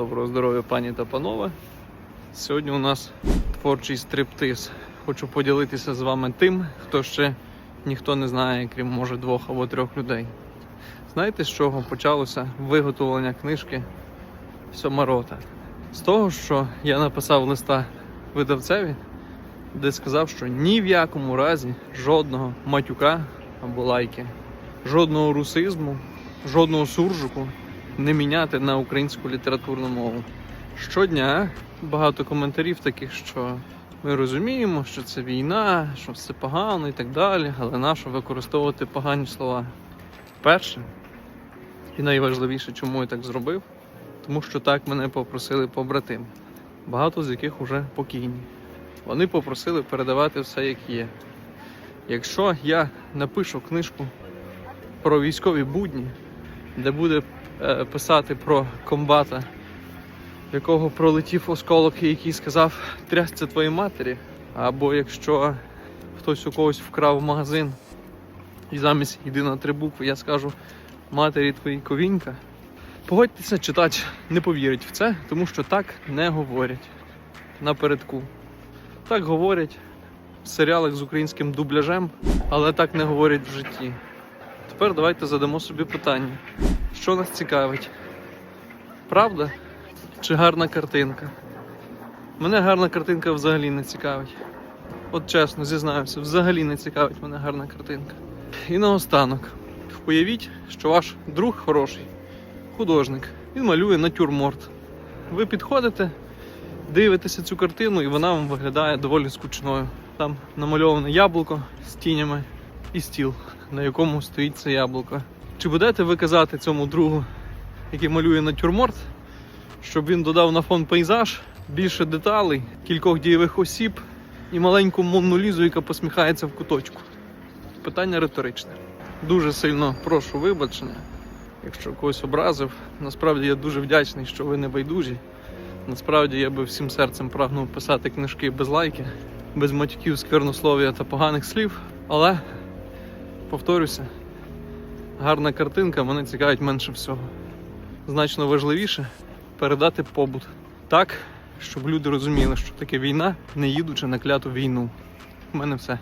Доброго здоров'я, пані та панове. Сьогодні у нас творчий стриптиз. Хочу поділитися з вами тим, хто ще ніхто не знає, крім може двох або трьох людей. Знаєте, з чого почалося виготовлення книжки Сьомарота? З того, що я написав листа видавцеві, де сказав, що ні в якому разі жодного матюка або лайки, жодного русизму, жодного суржику не міняти на українську літературну мову. Щодня багато коментарів таких, що ми розуміємо, що це війна, що все погано і так далі, але нащо використовувати погані слова? Перше, і найважливіше, чому я так зробив, тому що так мене попросили побратими, багато з яких уже покійні. Вони попросили передавати все як є. Якщо я напишу книжку про військові будні, де буде е, писати про комбата, в якого пролетів осколок, і який сказав трясться твоїй матері, або якщо хтось у когось вкрав магазин і замість йди на три букви, я скажу матері твоїй ковінька. Погодьтеся, читач не повірить в це, тому що так не говорять напередку. Так говорять в серіалах з українським дубляжем, але так не говорять в житті. Тепер давайте задамо собі питання: що нас цікавить? Правда чи гарна картинка? Мене гарна картинка взагалі не цікавить. От чесно, зізнаюся, взагалі не цікавить мене гарна картинка. І наостанок, уявіть, що ваш друг хороший, художник, він малює натюрморт. Ви підходите, дивитеся цю картину, і вона вам виглядає доволі скучною. Там намальоване яблуко з тінями і стіл, на якому стоїть це яблуко. Чи будете ви казати цьому другу, який малює натюрморт, щоб він додав на фон пейзаж більше деталей, кількох дієвих осіб і маленьку Монну Лізу, яка посміхається в куточку? Питання риторичне. Дуже сильно прошу вибачення, якщо когось образив. Насправді я дуже вдячний, що ви не байдужі. Насправді я би всім серцем прагнув писати книжки без лайки, без матюків, сквернослов'я та поганих слів. Але, повторюся, гарна картинка мене цікавить менше всього. Значно важливіше передати побут так, щоб люди розуміли, що таке війна, не їдучи на кляту війну. У мене все.